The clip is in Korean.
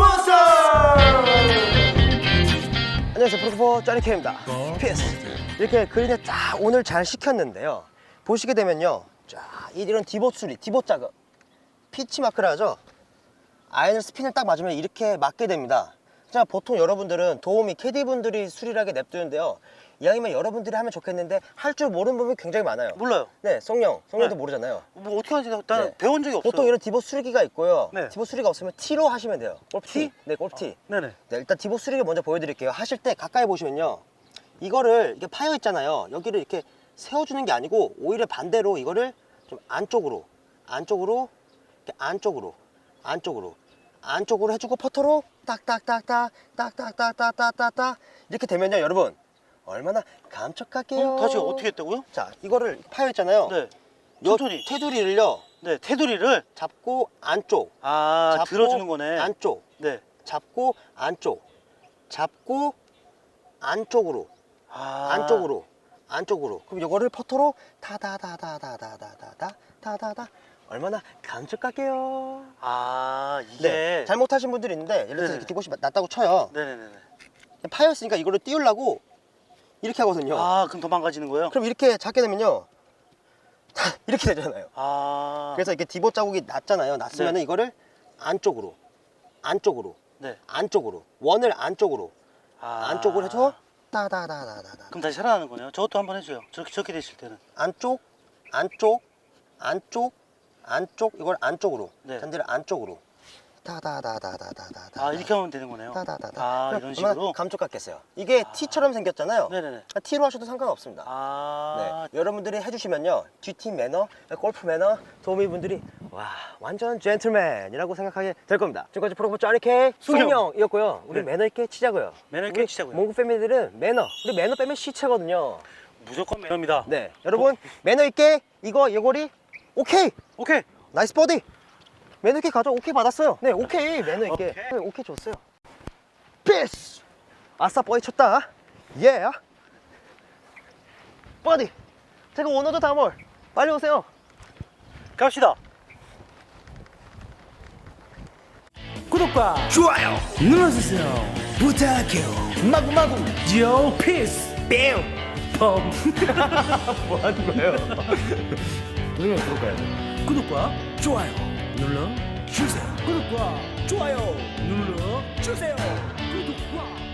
몬스터! 안녕하세요. 프로포 짜니케입니다. PS 이렇게 그린에 딱 오늘 잘 식혔는데요. 보시게 되면요. 자 이런 디봇 수리 디봇 작업 피치 마크라 하죠? 아이언 스핀을 딱 맞으면 이렇게 맞게 됩니다. 자 보통 여러분들은 도움이 캐디분들이 수리를 하게 냅두는데요 이왕이면 여러분들이 하면 좋겠는데 할 줄 모르는 부분이 굉장히 많아요 몰라요. 네 성령 성령도 네. 모르잖아요 뭐 어떻게 하는지 나- 나는 네. 배운 적이 없어요. 보통 이런 디봇 수리기가 있고요 네. 디봇 수리가 없으면 T로 하시면 돼요 골프 T? T? 네 골프 T 네네. 네, 일단 디봇 수리를 먼저 보여드릴게요. 하실 때 가까이 보시면요. 이거를 이게 파여 있잖아요. 여기를 이렇게 세워주는 게 아니고 오히려 반대로 이거를 좀 안쪽으로, 안쪽으로, 이렇게 안쪽으로, 안쪽으로, 안쪽으로 해주고 퍼터로 딱딱딱딱, 딱딱딱딱딱딱 이렇게 되면요, 여러분 얼마나 감촉할게요. 어, 다시 어떻게 했다고요? 자, 이거를 파여 있잖아요. 네. 요 천천히. 테두리를요 네. 테두리를 잡고 안쪽, 아 잡고 들어주는 거네. 안쪽, 네. 잡고 안쪽, 잡고 안쪽으로. 아. 안쪽으로 안쪽으로 그럼 이거를 퍼터로 타다다다다다다다다 타다다 얼마나 감촉할게요 아 이게. 네 잘못하신 분들이 있는데 예를 들어서. 이렇게 디봇이 낮다고 쳐요 네네네. 파였으니까 이거를 띄우려고 이렇게 하거든요 아 그럼 더 망가지는 거예요? 그럼 이렇게 잡게 되면요 이렇게 되잖아요 아. 그래서 이렇게 디봇 자국이 낮잖아요 낮으면 은 이거를 안쪽으로 안쪽으로 네. 안쪽으로 원을 안쪽으로 아. 안쪽으로 해줘 따다다다다다 그럼 다시 살아나는 거네요. 저것도 한번 해줘요. 저렇게 저렇게 되실 때는. 안쪽, 안쪽, 안쪽, 안쪽 이걸 안쪽으로 네. 잔디를 안쪽으로 다다다다다다다 아 이렇게 하면 되는 거네요. 다다다다 아 이런 식으로. 감쪽 같겠어요 이게 T처럼 생겼잖아요 네네네. T로 하셔도 상관없습니다 아. 네. 여러분들이 해주시면요 GT 매너, 골프 매너 도우미 분들이 와 완전 젠틀맨이라고 생각하게 될 겁니다 지금까지 프로포 짜니케 승영. 승영이었고요 우리 네. 매너 있게 치자고요 매너 있게 치자고요. 몽구 패밀리들은 매너 우리 매너 빼면 시체거든요 무조건 매너입니다. 네 여러분 매너 있게 이거 요거리 오케이 오케이. 나이스 버디 매너 있게 가져 오케이 받았어요. 네 오케이 매너 있게 오케이. 네, 오케이 줬어요. 피스 아싸 버디 쳤다. 예 버디 제가 원어도 다몰 빨리 오세요. 갑시다. 구독과 좋아요 눌러주세요. 부탁해요. 마구마구. 요 피스 뺨 펌 뭐 하는 거예요? 돼. 구독과 좋아요 눌러. 주세요. 구독과 좋아요 눌러 주세요. 구독과